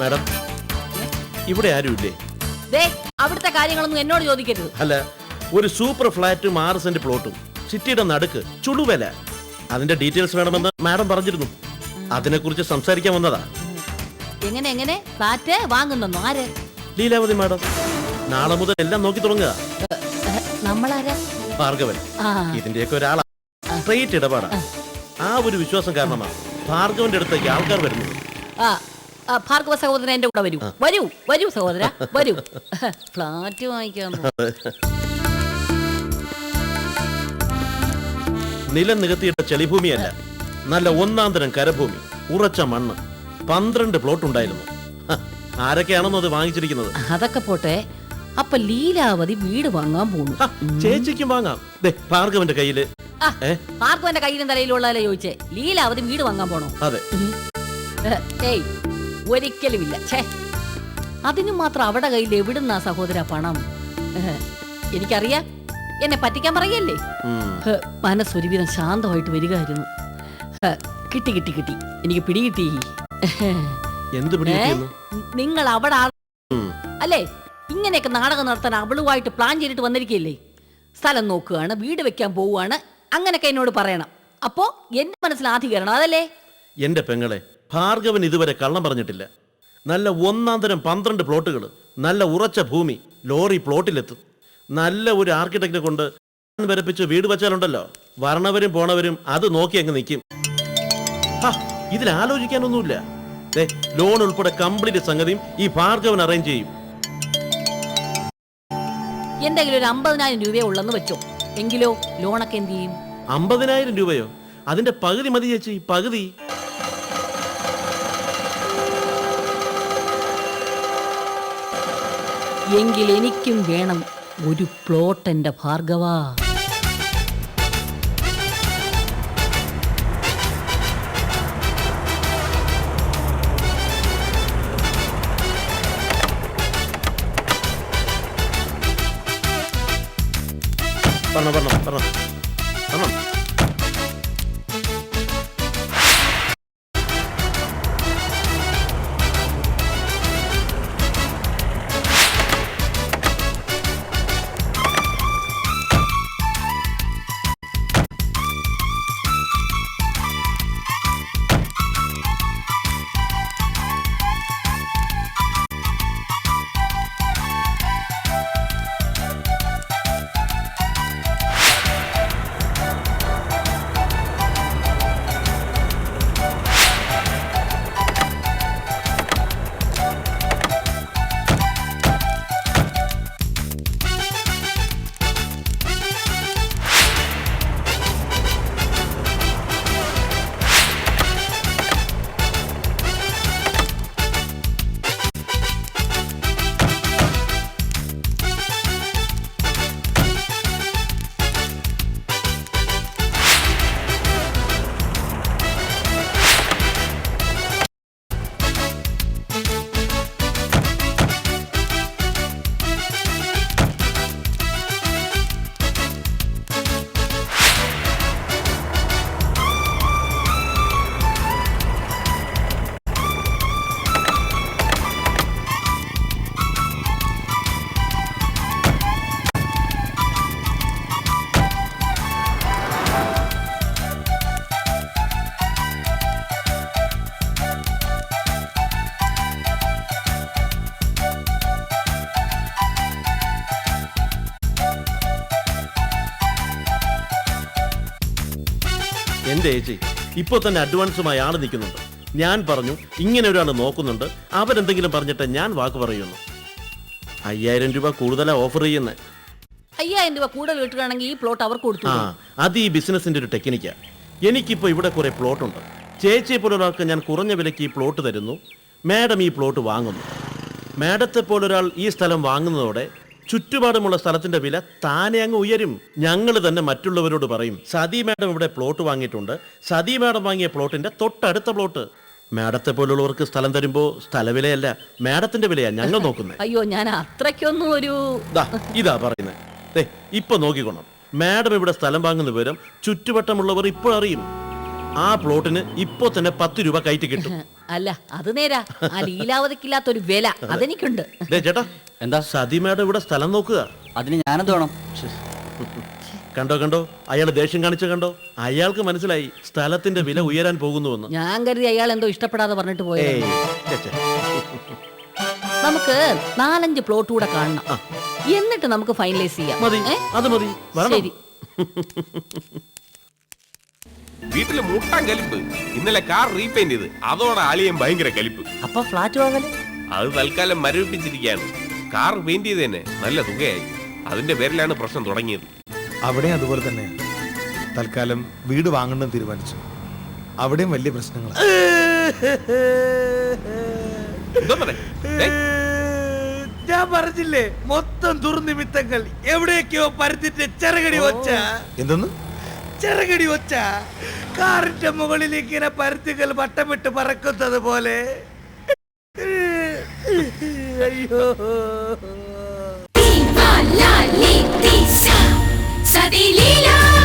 Madam ഇവിടെ ആരുമില്ലേ? ദേ അവിടുത്തെ കാര്യങ്ങളൊന്നും എന്നോട് ചോദിക്കരുത്. അല്ല ഒരു സൂപ്പർ ഫ്ലാറ്റും ആറ് സെന്റ് പ്ലോട്ടും. സിറ്റിയുടെ നടുക്ക് ചുടുവില അതിന്റെ ഡീറ്റെയിൽസ് വേണമെന്ന് മാഡം പറഞ്ഞിരുന്നു. അതിനെക്കുറിച്ച് സംസാരിക്കാൻ വന്നതാ. എങ്ങനെ എങ്ങനെ? ഫ്ലാറ്റ് വാങ്ങുന്നു ആര്? ലീലാവതി മാഡം നാളെ മുതൽ എല്ലാം നോക്കി തുടങ്ങുക. നമ്മളാരാ? ഭാർഗവൻ. ഇതിന്റെയൊക്കെ ഒരാളാ. സ്ട്രേറ്റ് ഇടപാടാ. ആ ഒരു വിശ്വാസം കാരണമാണ് ഭാർഗവന്റെ അടുത്തേക്ക് ആൾക്കാർ വരുന്നത്. ആ ആ, ഭാർഗവ സഹോദരൻ എന്റെ കൂടെ വരൂ. വരൂ വരൂ സഹോദര വരൂ. ഫ്ലാറ്റ് വാങ്ങിക്കാൻ പോ- നിലം നികത്തിയിട്ട ചെളിഭൂമിയല്ല നല്ല ഒന്നാം തരം കരഭൂമി ഉറച്ച മണ്ണ് പന്ത്രണ്ട് പ്ലോട്ട് ഉണ്ടായിരുന്നു. ഹ, ആരൊക്കെയാണെന്നോ അത് വാങ്ങിച്ചിരിക്കുന്നത്? അതൊക്കെ പോട്ടെ അപ്പൊ ലീലാവതി വീട് വാങ്ങാൻ പോണു. ഹ, ചേച്ചിക്കും വാങ്ങാം. ദേ ഭാർഗവന്റെ കയ്യിൽ ഭാർഗവന്റെ കയ്യിലും തലയിലുള്ളതല്ലേ ചോദിച്ചേ? അവധി വീട് വാങ്ങാൻ പോണോ? അതെ. ഏയ് ഒരിക്കലുമില്ല. ഛേ അതിനു മാത്രം അവിടെ കയ്യിൽ എവിടുന്നാ സഹോദര പണം? എനിക്കറിയാ. എന്നെ പറ്റിക്കാൻ പറയല്ലേ മനസ്സൊരുവിധം ശാന്തമായിട്ട് വരികയായിരുന്നു. കിട്ടി കിട്ടി കിട്ടി. എനിക്ക് പിടികിട്ടി. എന്ത് നിങ്ങൾ അവിടെ അല്ലേ? ഇങ്ങനെയൊക്കെ നാടകം നടത്താൻ അവളുമായിട്ട് പ്ലാൻ ചെയ്തിട്ട് വന്നിരിക്കുകയല്ലേ സ്ഥലം നോക്കുകയാണ് വീട് വെക്കാൻ പോവുകയാണ്. അങ്ങനെയൊക്കെ എന്നോട് പറയണം. അപ്പോ എന്റെ മനസ്സിൽ ആധികരണം അതല്ലേ? എന്റെ പെങ്ങളെ ഭാർഗവൻ ഇതുവരെ കള്ളം പറഞ്ഞിട്ടില്ല. നല്ല ഒന്നാം തരം പന്ത്രണ്ട് പ്ലോട്ടുകൾ നല്ല ഉറച്ച ഭൂമി ലോറി പ്ലോട്ടിലെത്തും. നല്ല ഒരു ആർക്കിടെക്റ്റിനെ കൊണ്ട് വരപ്പിച്ച് വീട് വെച്ചാലുണ്ടല്ലോ. വരണവരും പോണവരും അത് നോക്കി അങ്ങ് നിൽക്കും ഇതിൽ ആലോചിക്കാനൊന്നുമില്ല. ദേ, ലോൺ ഉൾപ്പെടെ കംപ്ലീറ്റ് സംഗതിയും ഈ ഭാർഗവൻ അറേഞ്ച് ചെയ്യും. എന്തെങ്കിലും ഒരു അമ്പതിനായിരം രൂപയെ ഉള്ളെന്ന് വെച്ചോ. എങ്കിലോ ലോണൊക്കെ എന്ത് ചെയ്യും? അമ്പതിനായിരം രൂപയോ? അതിന്റെ പകുതി മതി ചേച്ചി പകുതി. എങ്കിൽ എനിക്കും വേണം ഒരു പ്ലോട്ട് എന്റെ ഭാർഗവ. പറഞ്ഞോ പറഞ്ഞോ പറഞ്ഞോ. പറഞ്ഞോ എന്റെ ഏച്ചി ഇപ്പൊ തന്നെ അഡ്വാൻസുമായി ആൾ നിൽക്കുന്നുണ്ട്. ഞാൻ പറഞ്ഞു ഇങ്ങനെ ഒരാൾ നോക്കുന്നുണ്ട്. അവരെന്തെങ്കിലും പറഞ്ഞിട്ട് ഞാൻ വാക്ക് പറയുന്നു. അയ്യായിരം രൂപ കൂടുതലാ ഓഫർ ചെയ്യുന്നത് അയ്യായിരം രൂപ കൂടുതൽ കിട്ടുകയാണെങ്കിൽ ഈ പ്ലോട്ട് അവർക്ക് കൊടുത്തു ആ അത് ഈ ബിസിനസിന്റെ ഒരു ടെക്നിക്കാ എനിക്കിപ്പോ ഇവിടെ കുറെ പ്ലോട്ട് ഉണ്ട്. ചേച്ചിയെ പോലെ ഒരാൾക്ക് ഞാൻ കുറഞ്ഞ വിലയ്ക്ക് ഈ പ്ലോട്ട് തരുന്നു. മാഡം ഈ പ്ലോട്ട് വാങ്ങുന്നു. മാഡത്തെ പോലൊരാൾ ഈ സ്ഥലം വാങ്ങുന്നതോടെ ചുറ്റുപാടുമുള്ള സ്ഥലത്തിന്റെ വില താനെ അങ്ങ് ഉയരും. ഞങ്ങൾ തന്നെ മറ്റുള്ളവരോട് പറയും സതി മാഡം ഇവിടെ പ്ലോട്ട് വാങ്ങിയിട്ടുണ്ട്. സതി മാഡം വാങ്ങിയ പ്ലോട്ടിന്റെ തൊട്ടടുത്ത പ്ലോട്ട്. മാഡത്തെ പോലുള്ളവർക്ക് സ്ഥലം തരുമ്പോ സ്ഥലവിലയല്ല മാഡത്തിന്റെ വിലയാ ഞങ്ങൾ നോക്കുന്നത്. അയ്യോ ഞാൻ അത്രയ്ക്കൊന്നും ഒരു ഇതാ പറയുന്നത്. ഇപ്പൊ നോക്കിക്കോണം. മാഡം ഇവിടെ സ്ഥലം വാങ്ങുന്ന വിവരം ചുറ്റുവട്ടമുള്ളവർ ഇപ്പോൾ അറിയും ആ പ്ലോട്ടിന് ഇപ്പോ തന്നെ പത്ത് രൂപ കയറ്റി കിട്ടും. അല്ല അത് നേരാ. ആ ലീലാവതിക്കില്ലാത്തൊരു വില അതെനിക്കുണ്ട്. ദേ ചേട്ടാ എന്താ? സതിമയുടെ ഇവിടെ സ്ഥലം നോക്കുക. അതിന് ഞാനെന്ത് വേണം? കണ്ടോ കണ്ടോ? അയാൾ ദേഷ്യം കാണിച്ച കണ്ടോ? അയാൾക്ക് മനസ്സിലായി സ്ഥലത്തിന്റെ വില ഉയരാൻ പോകുന്നുവെന്ന്. ഞാൻ കരുതി അയാൾ എന്തോ ഇഷ്ടപ്പെടാതെ പറഞ്ഞിട്ട് പോയത്. ഏയ് ഛെ, ഛെ. നമുക്ക് നാലഞ്ച് പ്ലോട്ട് കൂടെ കാണണം. എന്നിട്ട് നമുക്ക് ഫൈനലൈസ് ചെയ്യാം. മതി. ഏ? അത് മതി. വരണം. ശരി. വീട്ടിൽ മുട്ടാൻ കലിപ്പ്. ഇന്നലെ കാർ റീപെയിന്റ് ചെയ്ത്. അതോടെ അളിയൻ ഭയങ്കര കലിപ്പ്. അപ്പൊ ഫ്ലാറ്റ് വാങ്ങൽ? അത് തൽക്കാലം മരവിപ്പിച്ചിരിക്കുകയാണ്. കാർ പെയിന്റ് ചെയ്ത് തന്നെ നല്ല തുകയായി. അതിന്റെ പേരിലാണ് പ്രശ്നം തുടങ്ങിയത്. അവിടെ അതുപോലെ തന്നെ. തൽക്കാലം വീട് വാങ്ങണമെന്ന് തീരുമാനിച്ചു. അവിടെയും വലിയ പ്രശ്നങ്ങൾ ഞാൻ പറഞ്ഞില്ലേ മൊത്തം ദുർനിമിത്തങ്ങൾ എവിടെയൊക്കെയോ പരത്തിട്ട് ചെറുകടി വച്ച എന്തെന്ന്? ചെറുകടി ഒച്ച. കാറിന്റെ മുകളിൽ ഇങ്ങനെ പരുത്തികൾ വട്ടമിട്ട് പറക്കുന്നത് പോലെ. അയ്യോ. സതി Sadilila